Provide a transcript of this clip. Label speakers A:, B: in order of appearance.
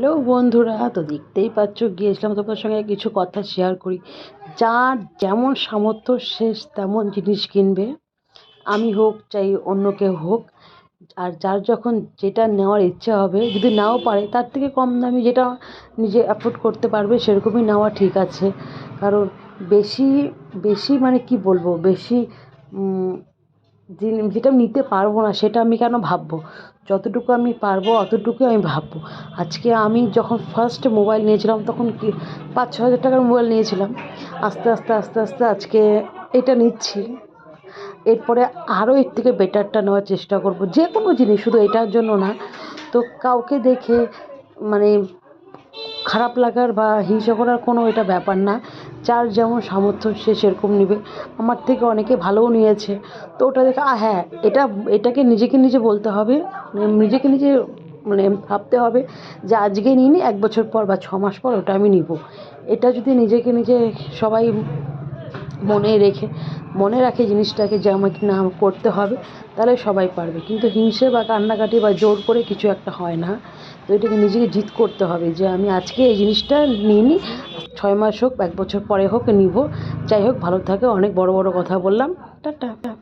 A: Hello বন্ধুরা, তো দেখতেই পাচ্ছ, গিয়েছিলাম তোমাদের সঙ্গে কিছু কথা শেয়ার করি। যার যেমন সামর্থ্য শেষ তেমন জিনিস কিনবে। আমি হোক চাই অন্য কেউ হোক, আর যার যখন যেটা নেওয়ার ইচ্ছা হবে, যদি নাও পারে, তার থেকে কম দামি যেটা নিজে অ্যাফোর্ড করতে পারবে, সেরকমই নেওয়া ঠিক আছে। কারণ বেশি বেশি মানে কি বলব? বেশি যেটা নিতে পারব না, সেটা আমি কেন ভাববো? যতটুকু আমি পারব, অতটুকুই আমি ভাববো। আজকে আমি যখন ফার্স্ট মোবাইল নিয়েছিলাম, তখন কি পাঁচ ছ হাজার টাকার মোবাইল নিয়েছিলাম। আস্তে আস্তে আস্তে আস্তে আজকে এটা নিচ্ছি। এরপরে আরও এর থেকে বেটারটা নেওয়ার চেষ্টা করব। যে কোনো জিনিস, শুধু এটার জন্য না। তো কাউকে দেখে মানে খারাপ লাগার বা হিংসা করার কোনো এটা ব্যাপার না। যার যেমন সামর্থ্য সে সেরকম নেবে। আমার থেকে অনেকে ভালোও নিয়েছে। তো ওটা দেখে হ্যাঁ এটা, এটাকে নিজেকে নিজে বলতে হবে। নিজেকে নিজে মানে ভাবতে হবে যে আজকে নিই নি এক বছর পর বা ছ মাস পর ওটা আমি নিব। এটা যদি নিজেকে নিজে সবাই মনে রেখে, মনে রাখে জিনিসটাকে যে আমাকে না করতে হবে, তাহলে সবাই পারবে। কিন্তু হিংসে বা কান্নাকাটি বা জোর করে কিছু একটা হয় না। তো এটাকে নিজেকে জিত করতে হবে যে আমি আজকে এই জিনিসটা নিয়ে নিই ছয় মাস হোক, এক বছর পরে হোক, নিব। যাই হোক, ভালো থাকে, অনেক বড় বড় কথা বললাম। টাটা।